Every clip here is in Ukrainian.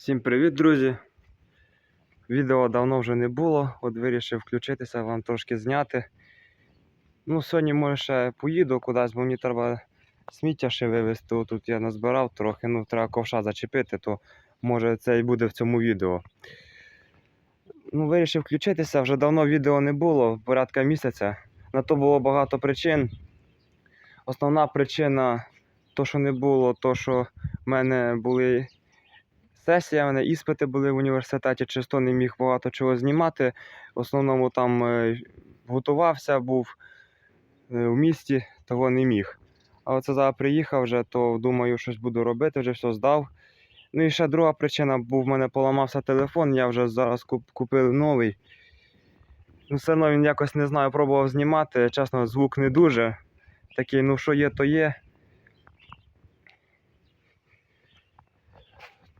Всім привіт, друзі! Відео давно вже не було, от вирішив включитися, вам трошки зняти. Ну, сьогодні може ще поїду кудись, бо мені треба сміття ще вивезти. Тут я назбирав трохи, ну треба ковша зачепити, то може це і буде в цьому відео. Ну, вирішив включитися, вже давно відео не було, порядка місяця. На то було багато причин. Основна причина, то, що не було, то, що в мене були сесія, в мене іспити були в університеті, чисто не міг багато чого знімати. В основному там е, готувався, був е, в місті, того не міг. А оце зараз приїхав вже, то думаю, щось буду робити, вже все здав. Ну і ще друга причина, був в мене поламався телефон, я вже зараз куп- купив новий. Ну, все одно він якось не знаю, пробував знімати. Чесно, звук не дуже. Такий, ну що є, то є.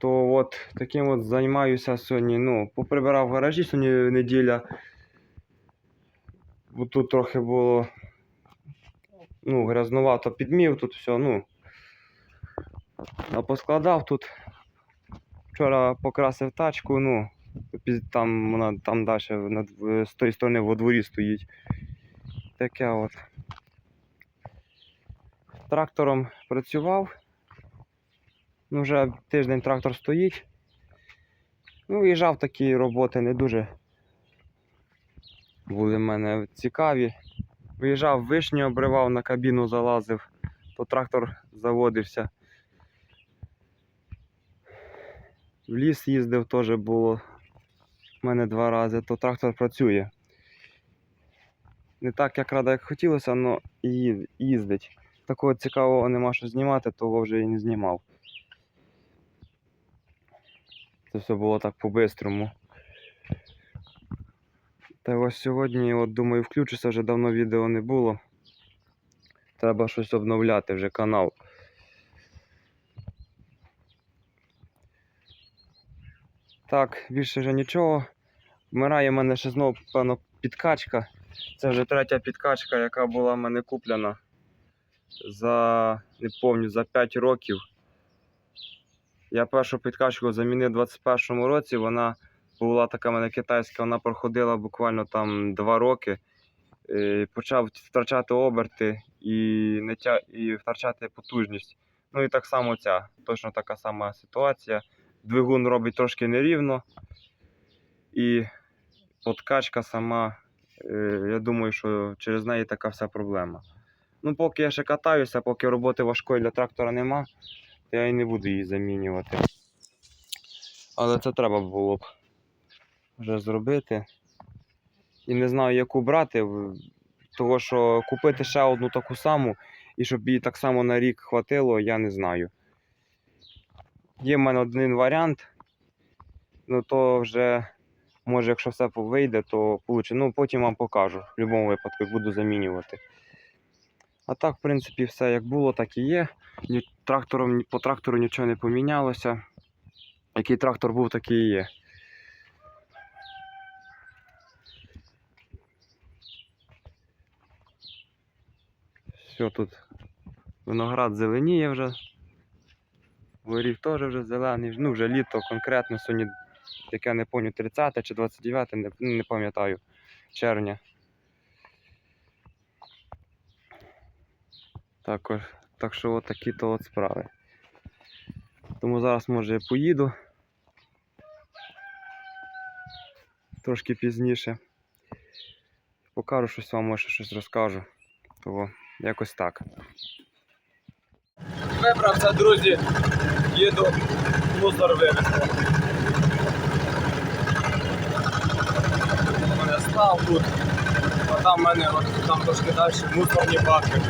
То от таким от займаюся сьогодні. Ну, поприбирав в гаражі сьогодні неділя. Бо тут трохи було ну, грязнувато підмів, тут все, ну. А поскладав тут. Вчора покрасив тачку, ну, там вона там далі з тої сторони во дворі стоїть. Таке от. Трактором працював. Ну, вже тиждень трактор стоїть. Ну, виїжджав такі роботи не дуже були в мене цікаві. Виїжджав вишню, обривав, на кабіну залазив, то трактор заводився. В ліс їздив теж було в мене два рази, то трактор працює. Не так, як рада, як хотілося, але їздить. Такого цікавого нема що знімати, того вже і не знімав. Це все було так по-бистрому. Та ось сьогодні, от думаю, включуся, вже давно відео не було. Треба щось обновляти вже канал. Так, більше вже нічого. Вмирає в мене ще знову, певно, підкачка. Це вже третя підкачка, яка була в мене куплена за не пам'ятаю, за 5 років. Я першу підкачку замінив у 21-му році. Вона була така мене китайська, вона проходила буквально там 2 роки. Е, Почав втрачати оберти і, не тя... і втрачати потужність. Ну і так само ця. Точно така сама ситуація. Двигун робить трошки нерівно. І подкачка сама, е, я думаю, що через неї така вся проблема. Ну, поки я ще катаюся, поки роботи важкої для трактора нема, я і не буду її замінювати. Але це треба було б вже зробити. І не знаю, яку брати, того що купити ще одну таку саму, і щоб її так само на рік хватило, я не знаю. Є в мене один варіант, ну то вже, може, якщо все вийде, то получше. Ну, потім вам покажу. В будь-якому випадку, буду замінювати. А так, в принципі, все як було, так і є. Трактором, по трактору нічого не помінялося. Який трактор був, такий і є. Все тут виноград зеленіє вже. Горіх теж вже зелений. Ну, вже літо конкретно сьогодні, яке не пам'ятаю, 30 чи 29, не, не пам'ятаю, червня. Також, так що от такі то от справи. Тому зараз може я поїду. Трошки пізніше. Покажу щось вам, може щось розкажу. Того якось так. Вибрався, друзі, їду мусор вивезти. Мене став тут, а там в мене от, там трошки далі мусорні баки.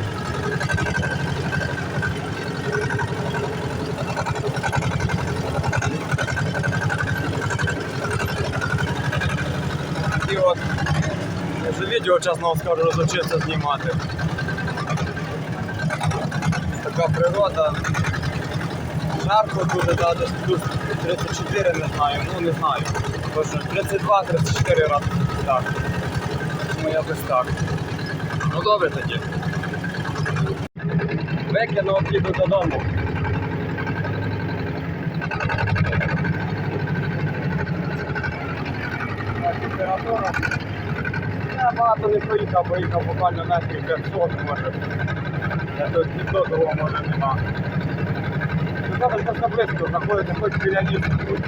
відео, час на скажу, розучився знімати. Така природа. Жарко буде, да, плюс 34, не знаю, ну не знаю. Точно 32-34 рази так. Ну без так. Ну добре тоді. Викину їду додому. Температура. Я багато не поїхав, поїхав буквально метрів 500, може. Я тут ні до того може нема. Ну, Зараз просто близько знаходиться, хоч біля лісу тут.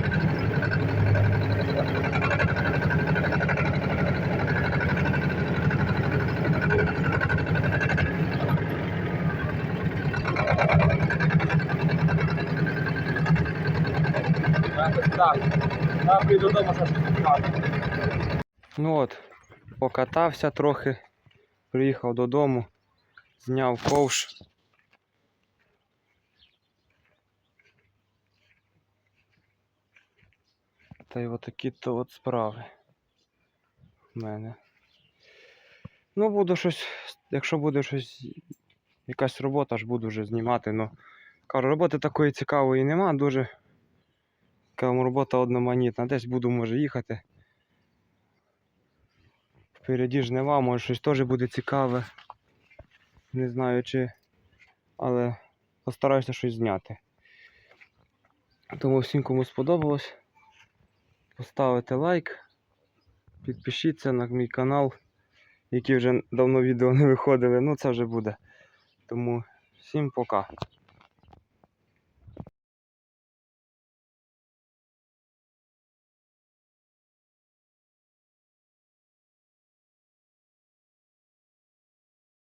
Якось Так, я прийду додому, що щось скажу. Ну от, покатався трохи, приїхав додому, зняв ковш. Та й отакі то от справи в мене. Ну, буду щось, якщо буде щось, якась робота, ж буду вже знімати. Ну, кажу, роботи такої цікавої нема, дуже. Кажу, робота одноманітна. Десь буду, може, їхати. Впереді жнива, може щось теж буде цікаве. Не знаю чи. Але постараюся щось зняти. Тому всім, кому сподобалось, поставите лайк, підпишіться на мій канал, які вже давно відео не виходили. Ну це вже буде. Тому всім пока.